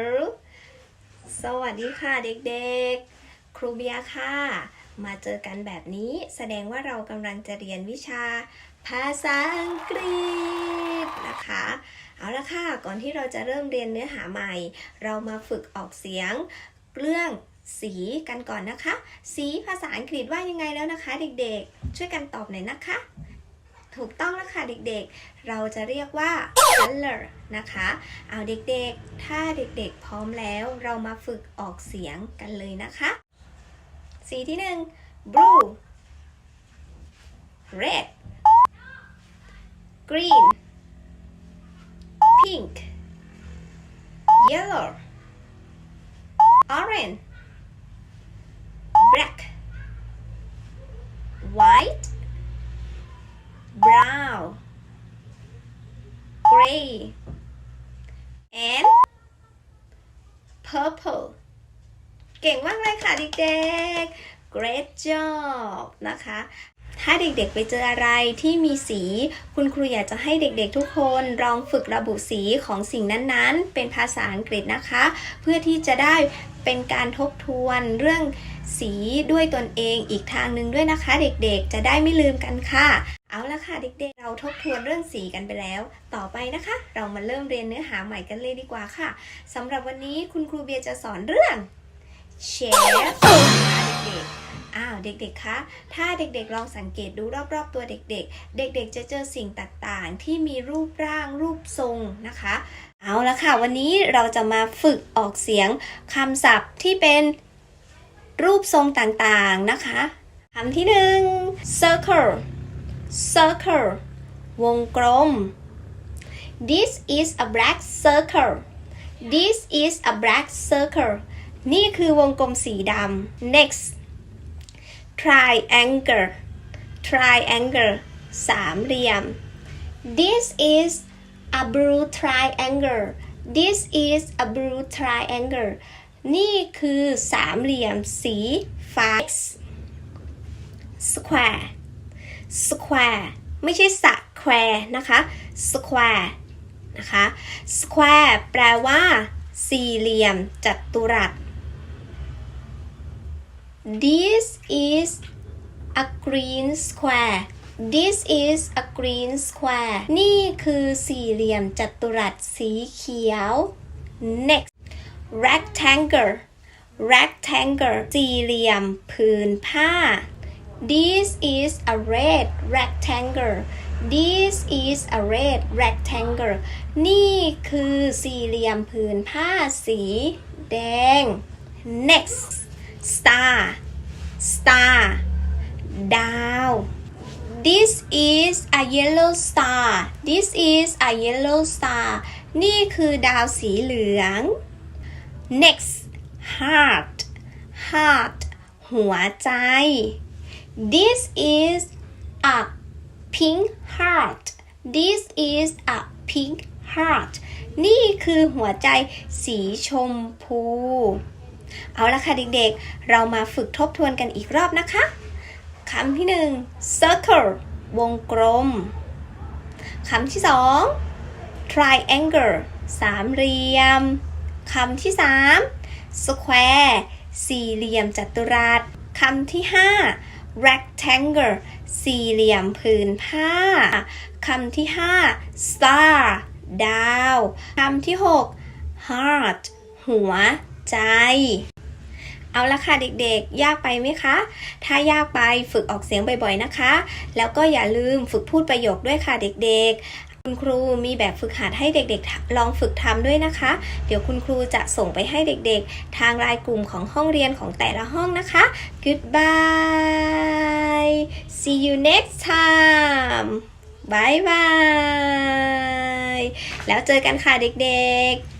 girl สวัสดีค่ะเด็กๆ ครูเบียค่ะ มาเจอกันแบบนี้แสดงว่าเรากำลังจะเรียนวิชา ภาษาอังกฤษนะคะ เอาละค่ะ ก่อนที่เราจะเริ่มเรียนเนื้อหาใหม่ เรามาฝึกออกเสียงเรื่องสีกันก่อนนะคะ สีภาษาอังกฤษว่ายังไงแล้วนะคะ เด็กๆ ช่วยกันตอบหน่อยนะคะ ถูกต้องแล้วค่ะเด็กๆ เราจะเรียกว่า color นะคะ เอาเด็กๆ ถ้าเด็กๆ พร้อมแล้วเรามาฝึกออกเสียงกันเลยนะคะ สีที่หนึ่ง blue red green pink yellow orange black white brown gray and purple เก่งมากเลยค่ะเด็กๆ great job นะคะ ถ้าเด็กๆไปเจออะไรที่มีสี คุณครูอยากจะให้เด็กๆทุกคนลองฝึกระบุสีของสิ่งนั้นๆ เป็นภาษาอังกฤษนะคะ เพื่อที่จะได้เป็นการทบทวนเรื่องสีด้วยตนเองอีกทางหนึ่งด้วยนะคะ เด็กๆ จะได้ไม่ลืมกันค่ะ เอาละค่ะเด็กๆ เราทบทวนเรื่องสีกันไปแล้ว ต่อไปนะคะ เรามาเริ่มเรียนเนื้อหาใหม่กันเลยดีกว่าค่ะสำหรับวันนี้คุณครูเบียร์จะสอนเรื่อง shape นะคะเด็กๆ อ้าวเด็กๆ คะ ถ้าเด็กๆ ลองสังเกตดูรอบๆ ตัวเด็กๆ เด็กๆ จะเจอสิ่งต่างๆ ที่มีรูปร่างรูปทรงนะคะ เอาละค่ะ วันนี้เราจะมาฝึกออกเสียงคำศัพท์ที่เป็นรูปทรงต่างๆ นะคะคำที่หนึ่ง circle circle วงกลม this is a black circle this is a black circle นี่คือวงกลมสีดำ next triangle triangle สามเหลี่ยม this is a blue triangle this is a blue triangle นี่คือสามเหลี่ยมสีฟ้า square Square ไม่ใช่สะแควร์นะคะ square นะคะ square แปลว่า สี่เหลี่ยมจัตุรัส This is a green square This is a green square นี่คือสี่เหลี่ยมจัตุรัสสีเขียว Next rectangle rectangle สี่เหลี่ยมผืนผ้า This is a red rectangle This is a red rectangle นี่คือสี่เหลี่ยมผืนผ้าสีแดง Next star star ดาว This is a yellow star This is a yellow star นี่คือดาวสีเหลือง Next heart heart หัวใจ This is a pink heart This is a pink heart นี่คือหัวใจสีชมพู เอาละค่ะเด็กๆ เรามาฝึกทบทวนกันอีกรอบนะคะ คำที่หนึ่ง circle วงกลม คำที่สอง triangle สามเหลี่ยม คำที่สาม square สี่เหลี่ยมจัตุรัส คำที่ห้า rectangle สี่เหลี่ยมผืนผ้าคำที่ห้า star ดาวคำที่หก heart หัวใจ เอาละค่ะเด็กๆ ยากไปไหมคะ ถ้ายากไปฝึกออกเสียงบ่อยๆนะคะ แล้วก็อย่าลืมฝึกพูดประโยคด้วยค่ะเด็กๆ คุณครูมีแบบฝึกหัดให้เด็กๆ ลองฝึกทำด้วยนะคะ เดี๋ยวคุณครูจะส่งไปให้เด็กๆ ทางรายกลุ่มของห้องเรียนของแต่ละห้องนะคะ goodbye see you next time bye bye แล้วเจอกันค่ะเด็กๆ